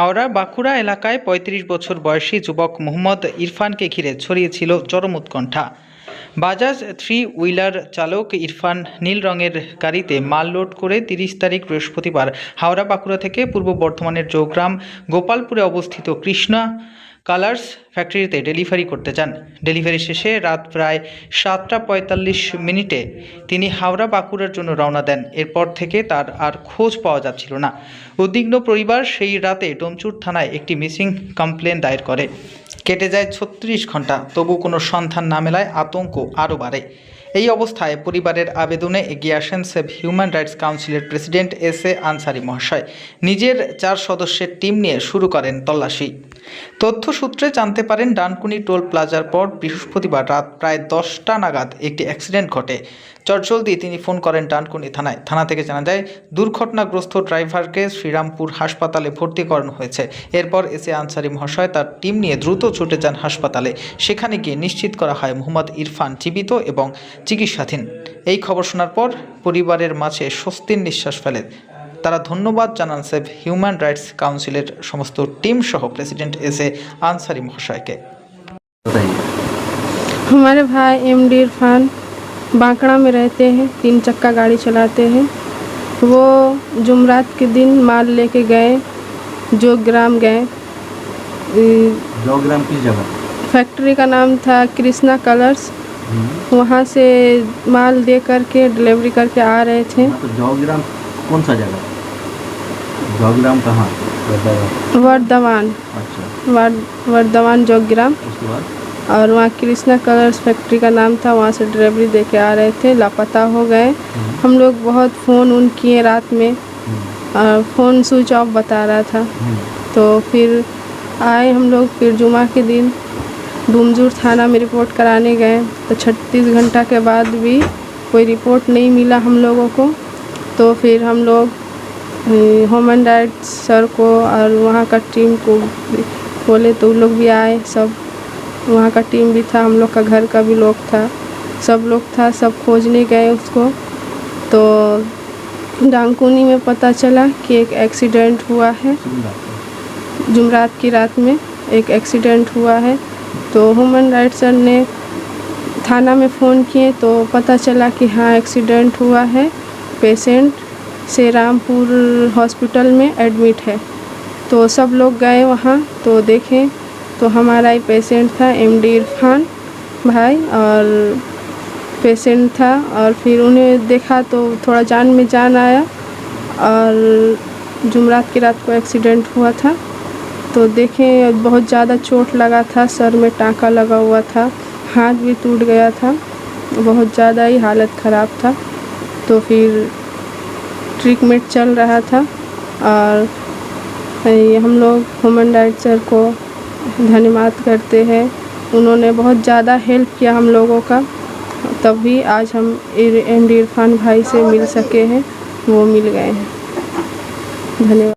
হাওড়া বাঁকুড়া এলাকায় ৩৫ বছর বয়সী যুবক মোহাম্মদ ইরফানকে ঘিরে ছড়িয়েছিল চরম উৎকণ্ঠা বাজাজ থ্রি হুইলার চালক ইরফান নীল রঙের গাড়িতে মাল লোড করে তিরিশ তারিখ বৃহস্পতিবার হাওড়া বাঁকুড়া থেকে পূর্ব বর্ধমানের জোগ্রাম গোপালপুরে অবস্থিত কৃষ্ণা কালার্স ফ্যাক্টরিতে ডেলিভারি করতে যান ডেলিভারি শেষে রাত প্রায় সাতটা পঁয়তাল্লিশ মিনিটে তিনি হাওড়া বাঁকুড়ার জন্য রওনা দেন। এরপর থেকে তার আর খোঁজ পাওয়া যাচ্ছিল না। উদ্বিগ্ন পরিবার সেই রাতে ডোমচুর থানায় একটি মিসিং কমপ্লেন দায়ের করে। কেটে যায় ছত্রিশ ঘণ্টা তবু কোনো সন্ধান না মেলায় আতঙ্ক আরও বাড়ে। এই অবস্থায় পরিবারের আবেদনে এগিয়ে আসেন সেভ হিউম্যান রাইটস কাউন্সিলের প্রেসিডেন্ট এস এ আনসারি মহাশয়। নিজের চার সদস্যের টিম নিয়ে শুরু করেন তল্লাশি। তথ্য সূত্রে জানতে পারেন, ডানকুনি টোল প্লাজার পর বৃহস্পতিবার রাত প্রায় দশটা নাগাদ একটি অ্যাক্সিডেন্ট ঘটে। চটজলদি তিনি ফোন করেন ডানকুনি থানায়। থানা থেকে জানা যায়, দুর্ঘটনাগ্রস্ত ড্রাইভারকে শ্রীরামপুর হাসপাতালে ভর্তি করানো হয়েছে। এরপর এসে আনসারি মহাশয় তার টিম নিয়ে দ্রুত ছুটে যান হাসপাতালে। সেখানে গিয়ে নিশ্চিত করা হয়, মোহাম্মদ ইরফান জীবিত এবং চিকিৎসাধীন এই খবর শোনার পর পরিবারের মাঝে স্বস্তির নিঃশ্বাস ফেলে তারা ধন্যবাদ জানান সেভ হিউম্যান রাইটস কাউন্সিলের সমস্ত টিম সহ প্রেসিডেন্ট এস এ আনসারি মহাশয়কে बताइए हमारे भाई एम डी इरफान बांकड़ा में रहते हैं तीन चक्का गाड़ी चलाते हैं वो जुमरात के दिन माल लेके गए जो ग्राम गए ई, जॉग्राम किस जगह फैक्ट्री का नाम था कृष्णा कलर्स वहाँ से माल दे करके डिलीवरी करके आ रहे थे। तो जॉग्राम कौन सा जगह? जॉग्राम कहाँ? वर्धमान। अच्छा। वर्धमान जोग्राम और वहाँ कृष्णा कलर्स फैक्ट्री का नाम था वहाँ से डिलीवरी दे के आ रहे थे लापता हो गए। हम्म, हम लोग बहुत फ़ोन उन किए रात में। हम्म, और फ़ोन स्विच ऑफ़ बता रहा था। हम्म, तो फिर आए हम लोग फिर जुमा के दिन। डूमजूर थाना में रिपोर्ट कराने गए तो छत्तीस घंटा के बाद भी कोई रिपोर्ट नहीं मिला हम लोगों को। तो फिर हम लोग ह्यूमन राइट्स सर को और वहाँ का टीम को बोले तो लोग भी आए सब। वहाँ का टीम भी था हम लोग का घर का भी लोग था। सब लोग था सब खोजने गए उसको। तो डांकुनी में पता चला कि एक एक्सीडेंट हुआ है। जुमरात की रात में एक एक्सीडेंट हुआ है। तो ह्यूमन राइट्स सर ने थाना में फ़ोन किए तो पता चला कि हाँ एक्सीडेंट हुआ है। पेशेंट से रामपुर हॉस्पिटल में एडमिट है। तो सब लोग गए वहाँ तो देखें। तो हमारा ही पेशेंट था एम डी इरफान भाई और पेशेंट था और फिर उन्हें देखा तो थोड़ा जान में जान आया और जुमरात की रात को एक्सीडेंट हुआ था। तो देखें बहुत ज़्यादा चोट लगा था, सर में टाँका लगा हुआ था, हाथ भी टूट गया था, बहुत ज़्यादा ही हालत ख़राब था। तो फिर ट्रीटमेंट चल रहा था और हम लोग ह्यूमन राइट्स सर को धन्यवाद करते हैं। उन्होंने बहुत ज़्यादा हेल्प किया हम लोगों का तभी आज हम एम डी इरफान भाई से मिल सके हैं, वो मिल गए हैं। धन्यवाद।